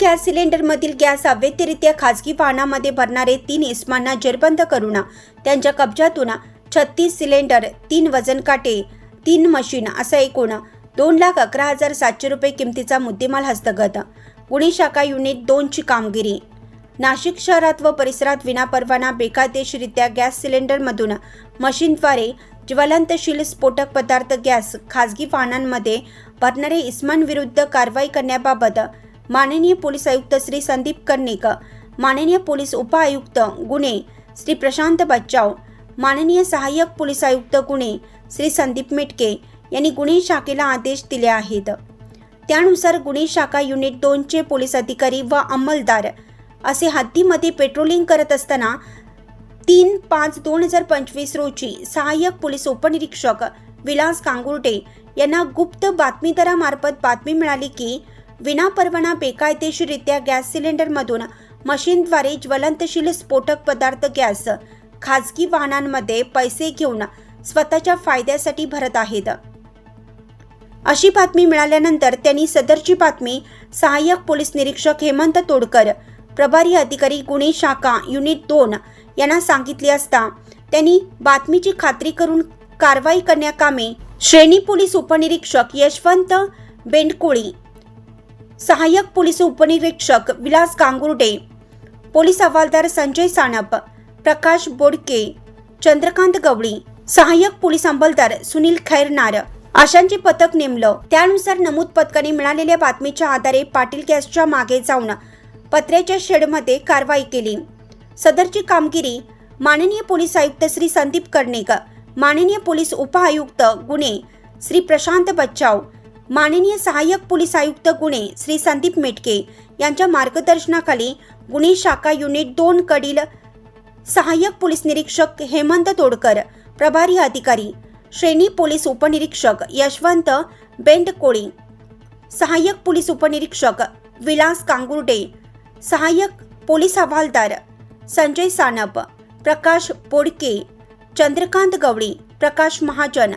Gas सिलेंडरमधील gas अवैधरित्या खाजगी वाहनामध्ये भरणारे तीन इस्मांना जेरबंद करून त्यांच्या कब्जातून छत्तीस सिलेंडर तीन वजन काटे तीन मशीन असा एकूण दोन लाख अकरा हजार सातशे रुपये किमतीचा मुद्देमाल हस्तगत. गुन्हे शाखा युनिट दोनची कामगिरी. नाशिक शहरात व परिसरात विनापरवाना बेकायदेशीरित्या गॅस सिलेंडरमधून मशीनद्वारे ज्वलंतशील स्फोटक पदार्थ गॅस खाजगी वाहनांमध्ये भरणारे इस्मांविरुद्ध कारवाई करण्याबाबत माननीय पोलीस आयुक्त श्री संदीप कर्णिक माननीय पोलीस उपआयुक्त गुन्हे श्री प्रशांत बच्चाव माननीय सहाय्यक पोलीस आयुक्त गुन्हे श्री संदीप मेटके यांनी गुन्हे शाखेला आदेश दिले आहेत. त्यानुसार गुन्हे शाखा युनिट दोनचे पोलीस अधिकारी व अंमलदार असे हद्दीमध्ये पेट्रोलिंग करत असताना तीन पाच दोन हजार पंचवीस रोजी सहाय्यक पोलीस उपनिरीक्षक विलास कांगुर्टे यांना गुप्त बातमीदारामार्फत बातमी मिळाली की विनापरवाना बेकायदेशीरित्या गॅस सिलेंडरमधून मशीनद्वारे ज्वलंतशील स्फोटक पदार्थ गॅस खाजगी वाहनांमध्ये पैसे घेऊन स्वतःच्या फायद्यासाठी भरत आहेत. अशी बातमी मिळाल्यानंतर त्यांनी सदरची बातमी सहाय्यक पोलीस निरीक्षक हेमंत तोडकर प्रभारी अधिकारी गुन्हे शाखा युनिट दोन यांना सांगितली असता त्यांनी बातमीची खात्री करून कारवाई करण्याकामी श्रेणी पोलीस उपनिरीक्षक यशवंत बेंडकोळी सहाय्यक पोलीस उपनिरीक्षक विलास गांगुर्डे पोलीस हवालदार संजय सानप प्रकाश बोडके चंद्रकांत गवळी सहाय्यक पोलीस अंमलदार सुनील खैरनार. आशांचे पथक नेमलं. त्यानुसार नमूद पथकाने मिळालेल्या बातमीच्या आधारे पाटील गॅसच्या मागे जाऊन पत्र्याच्या शेडमध्ये कारवाई केली. सदरची कामगिरी माननीय पोलीस आयुक्त श्री संदीप कर्णिक माननीय पोलीस उपआयुक्त गुन्हे श्री प्रशांत बच्चाव माननीय सहाय्यक पोलीस आयुक्त गुन्हे श्री संदीप मेटके यांच्या मार्गदर्शनाखाली गुन्हे शाखा युनिट दोन कडील सहाय्यक पोलीस निरीक्षक हेमंत तोडकर प्रभारी अधिकारी श्रेणी पोलीस उपनिरीक्षक यशवंत बेंडकोळी सहाय्यक पोलीस उपनिरीक्षक विलास कांगुर्डे सहाय्यक पोलीस हवालदार संजय सानप प्रकाश बोडके चंद्रकांत गवळी प्रकाश महाजन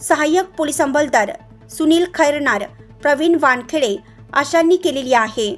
सहाय्यक पोलीस अंमलदार सुनील खैरनार प्रवीण वानखेडे अशांनी केलेली आहे.